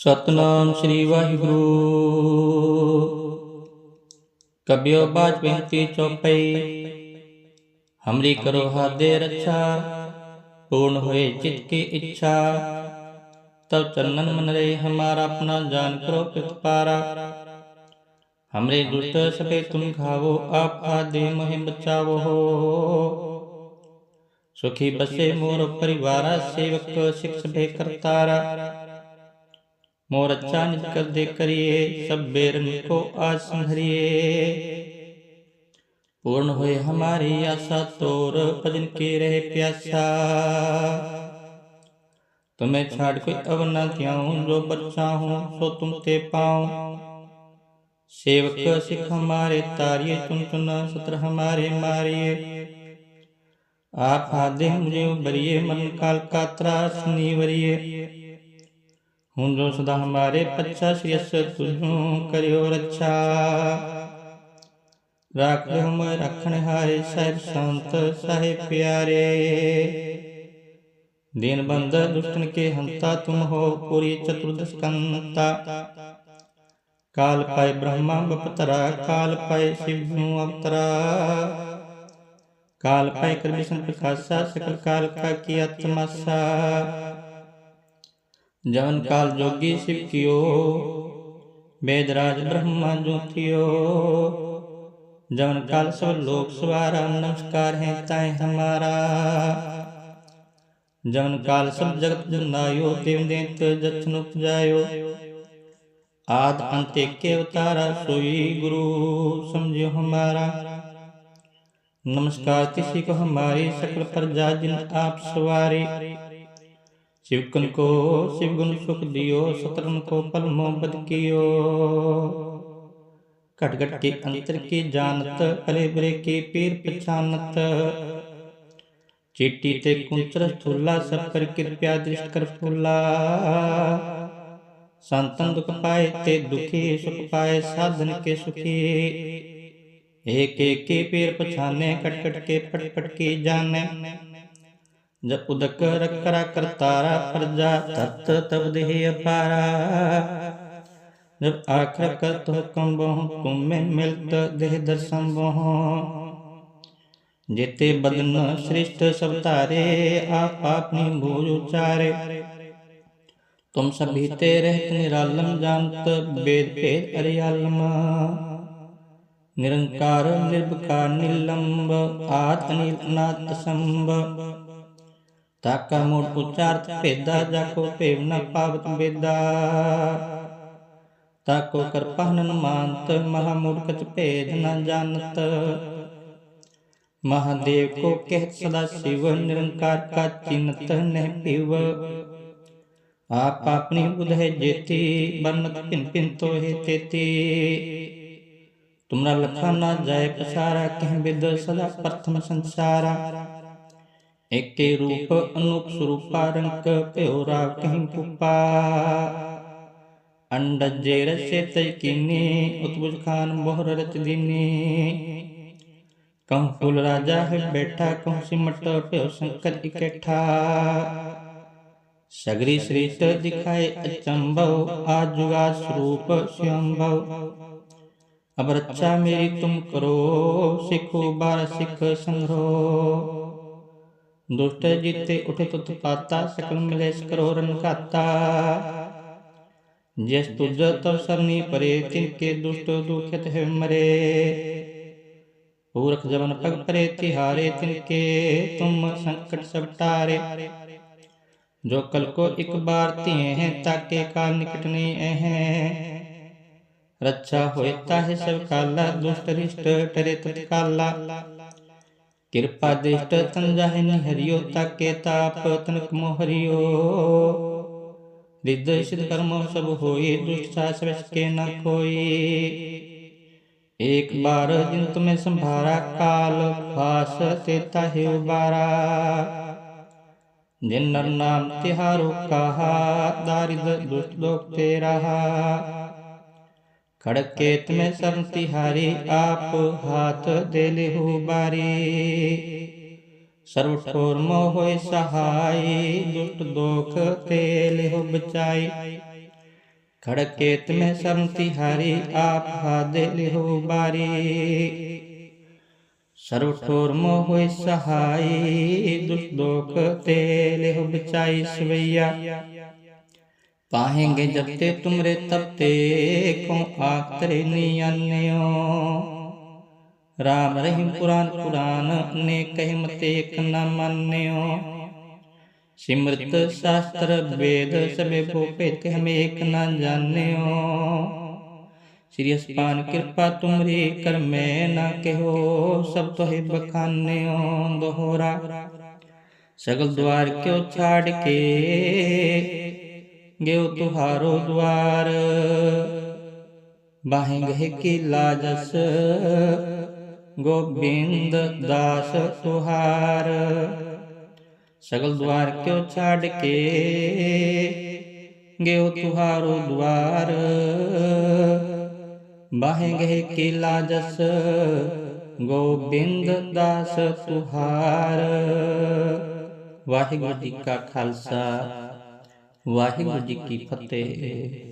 ਸਤਨਾਮ ਸ੍ਰੀ ਵਾਹਿਗੁਰੂ ਕਬਿਓ ਬਾਜ ਬੇਨਤੀ ਚੋਪਈ ਹਮਰੀ ਕਰੋ ਹਾਦੇ ਰੱਛਾ पूर्ण हुए चित की इच्छा। तब चंदन मन रे हमारा अपना जान करो पारा हमरे दुष्ट सबे तुम खावो आप आदि मोहे बचावो हो। सुखी बसे मोर परिवारा, सेवक शिक्ष भे करतारा। मोर अच्छा निज कर दे करिए सब बेरन को आज संहरिए पूर्ण हुए हमारी आशा, तोर भजन के रहे प्यासा। तुम्हें छाड़ कोई अब न त्याऊं जो बच्चा हूँ, सो तुम ते पाऊँ। सेवक सिख हमारे तारिये चुन चुन सत्र हमारे मारिये आप आदे मुझे बरिए मन काल का त्रास निवरिए हूँ जो सदा हमारे पच्छा श्रेयस तुझू करियो रक्षा। राख हम रखण हारे साहिब संत साहिब प्यारे। दीन बंद दुष्टन के हंता तुम हो पूरी चतुर्दश कंता। काल पाए ब्रह्मा बपतरा, काल पाए शिव अवतरा। काल पाए कर विष्णु प्रकाशा, सकल काल का किया तमाशा। जवन काल जोगी कियो वेदराज ब्रह्मा ज्योतियो जवन काल सब लोक सवारा नमस्कार है ताए हमारा जवन काल सब जगत जनायो देव देत जचन उपजायो आद अंत के अवतारा सोई गुरु समझो हमारा नमस्कार किसी को हमारी सकल प्रजा जिन आप सवारी शिवकुन को शिवगुण सुख दियो सतरन को पल मोहब्बत कियो। कटगट के अंतर की जानत, पले बरे के पीर पहचानत चिट्टी ते कुंचर स्थूला, सब पर कृपया दृष्ट कर फूला। संतन दुख पाए ते दुखी, सुख पाए साधन के सुखी। एक एक के पैर पछाने कट कट के पट पट के जाने। जब उदक रख करा करतारा प्रजा तत् तब देह अपारा जब आखिर कर तो कम बहु तुम में मिलत देह दर्शन बहु जेते बदन श्रेष्ठ सब तारे आप अपनी भूज उचारे तुम सभी ते रहत निरालम जानत वेद भेद अरियालम निरंकार निर्विकार निलंब ताका मूल उच्चार्थ भेदा, जाको पेव न पावत वेदा ताको कर पहनन मानत महामूढ़ कच भेद न जानत। महादेव को कहत सदा शिव, निरंकार का चिन्हत न पिव। आप अपनी है जेती, बरनत पिन पिन तो है तेती। तुमरा लखा ना जाए पसारा, कह विद सदा प्रथम संसारा। एक रूप अनुप स्वरूपा रंक प्योरा कहीं पुपा अंडज जेर से तय कीनी उत्बुज खान बोहर रच दीनी कहूँ फूल राजा है बैठा, कहूँ सिमट प्यो शंकर इकट्ठा। सगरी श्रेष्ठ दिखाए अचंभव, आजुगा स्वरूप स्वयंभव। अब रक्षा मेरी तुम करो, सिखो बार सिख संग्रह। दुष्ट जीते उठे तुत पाता, सकल मिलेश करो रन खाता जिस तुझ तब सरनी परे तिनके दुष्ट दुखित है मरे। पूरख जवन पग परे, तिहारे तिनके, तुम संकट सब टारे। जो कल को एक बार तिए हैं, ताके काल निकट नहीं हैं। रक्षा होता है सब काला, दुष्ट रिष्ट टरे तत्काला। कृपा दृष्ट तन जाहे हरियो ताके ताप तनक मोहरियो हृदय सिद्ध कर्म सब होई दुष्ट के न कोई एक बार जिन तुम्हें संभारा काल फास तेता है उबारा जिन नर नाम तिहारो कहा दारिद दुष्ट लोक तेरा खड़के तुम्हें शरण तिहारी आप हाथ देले हो बारी सर्व ठोर मोह सहाय दुष्ट दोख तेले हो बचाई खड़के तुम्हें शरण तिहारी आप हाथ देले हो बारी सर्व ठोर मोह सहाय दुष्ट दोख तेले हो बचाई सवैया पाहेंगे जब ते तुमरे तब ते को आतरे नियन्यो? राम रहीम पुराण पुराण ने कहे मते न मान्यो। सिमृत शास्त्र वेद सबे भोपे कह में एक न जान्यो। श्री अस्पान कृपा तुमरी कर मैं न कहो, सब तो है बखान्यो दोहरा। सगल द्वार क्यों छाड़ के? ਗਿਓ ਤੁਹਾਰੋ ਦਵਾਰ ਬਾਹੇ ਗਹਿ ਕੀ ਲਾਜਸ, ਗੋਬਿੰਦ ਦਾਸ ਤੁਹਾਰ। ਸਗਲ ਦਵਾਰ ਕਿਉ ਛਾੜ ਕੇ ਗਿਓ ਤੁਹਾਰੋ ਦਵਾਰ ਬਾਹੇ ਗਹਿ ਕੀ ਲਾਜਸ, ਗੋਬਿੰਦ ਦਾਸ ਤੁਹਾਰ। ਵਾਹਿਗੁਰੂ ਜੀ ਕਾ ਖਾਲਸਾ वाहिगुरु जी की फतेह।